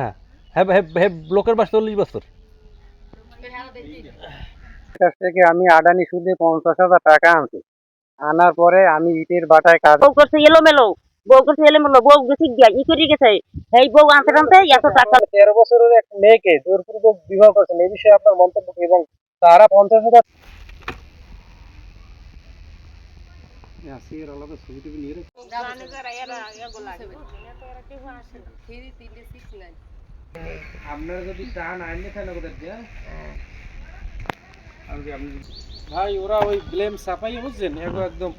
না। হ্যাঁ হ্যাঁ হ্যাঁ লোকের বাস চল্লিশ বছর। কাছ থেকে আমি আদানি সুদে পঞ্চাশ হাজার টাকা আনছি। আনার পরে আমি ইটের বাটায় কাজ বউ করছে এলোমেলো। বউ করছে এলোমেলো। বউ গেছে গিয়া ই করে গেছে। এই বউ আনতে আনতে এত টাকা তেরো বছরের এক মেয়েকে জোরপূর্বক বিবাহ করেছেন। এই বিষয়ে আপনার মন্তব্য এবং তারা পঞ্চাশ হাজার আপনারা যদি চান আইনে থানা কোথায় দিয়া ভাই ওরা ওই ব্লেম সাফাই বুঝছেন? এগো একদম।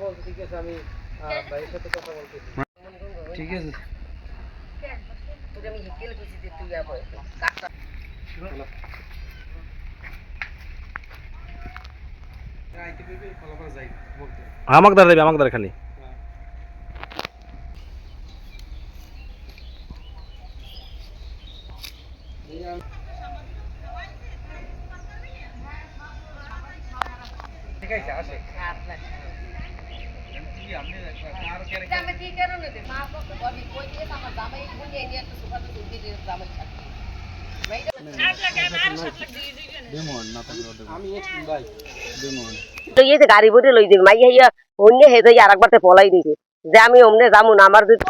বলতে ঠিক আছে আমি আহ, ভাইয়ের সাথে কথা বলতেছি ঠিক আছে আমাকে দাঁড়া দেবে আমাকে দাঁড়া খালি ঠিক আছে আসে আমি একটু ভাই তো এই যে গাড়ি বটে লই দিবি মাই হইয়া অন্য হে যাই আর একবার পলাই দিছে যে আমি অমনে যামু না আমার যদি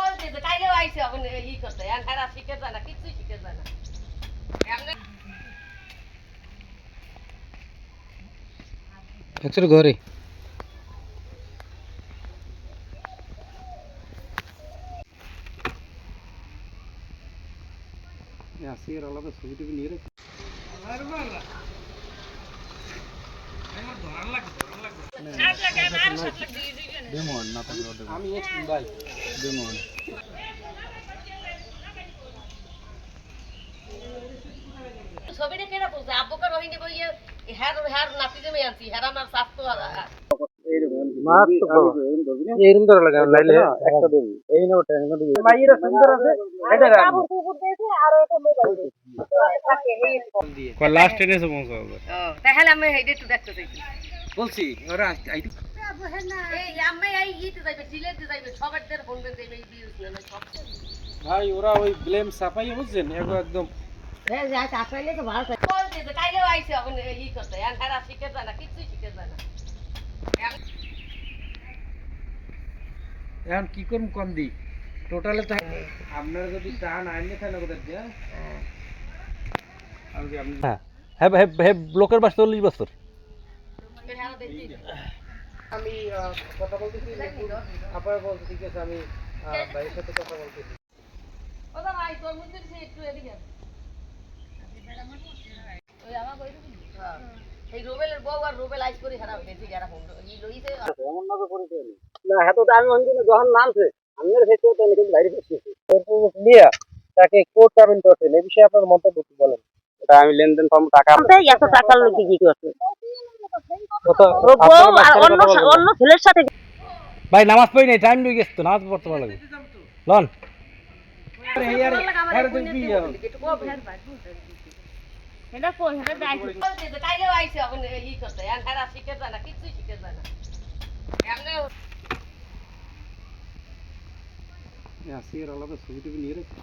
একচুয়ালি ঘরে আসির আলাদা ছবি টবি নিয়ে রেখে আমি ভাই ছবিটা কেনা বলছে? আব্বকে রহিনী বইয়ে হ্যার হ্যার নাতি জমে আনছি হ্যার আমার স্বাস্থ্য এরকম ধরে লাগে লাইলে একটা দেবি এই নো টেন দিবি মাইরা সুন্দর আছে এটা রাখব লাস্ট এনেছে পৌঁছাবে তাহলে আমি হেডে একটু দেখতে চাইছি বলছি ওরা আইটি এই আমি এই ইতে যাইবে সিলেটে যাইবে সবার ফোন করে যাইবে এই না সব ভাই ওরা ওই ব্লেম সাফাই বুঝছেন একদম হ্যাঁ যা চাপাইলে তো ভালো থাকে কল দিতে কাইলেও আইছে এখন ই করতে আর হেরা শিখে যায় না কিছুই শিখে যায় না এখন কি করুম কম দি? টোটালে তো আপনারা যদি চান আইনে থানা কোথায় দিয়া। আমি হ্যাঁ। হ্যাঁ হ্যাঁ হ্যাঁ লোকের বাস চল্লিশ বছর। আমি কথা বলতেছি আপনারা বলতে ঠিক আছে আমি ভাইয়ের সাথে কথা বলতেছি। ও ভাই তোর মধ্যে একটু এদিকে আয়। ওই আমার বই হ্যাঁ এই রুবেলের বউ আর রুবেল আইস করে হেরা বেশি যারা ফোন ই লইছে এমন ভাবে পরিচয় না হ্যাঁ তো আমি অন্য যখন নামছে আমি এর ভেতরে তো কিন্তু বাইরে বসেছি নিয়ে তাকে কোর্ট চাবেন করছেন এই বিষয়ে আপনার মন্তব্য কি বলেন এটা আমি লেনদেন পাবো টাকা এত টাকার লোক কি করছে কত ও বউ আর অন্য অন্য ছেলের সাথে ভাই নামাজ পড়ি নাই টাইম হয়ে গেছে তো নামাজ পড়তে ভালো লাগে লন কাইলেও আইছে এখন ই করতে। আর হেরা শিখে যায় না কিছু শিখে যায় না। এমনি আসির আলাদা ছবি টবি নিয়ে রেখে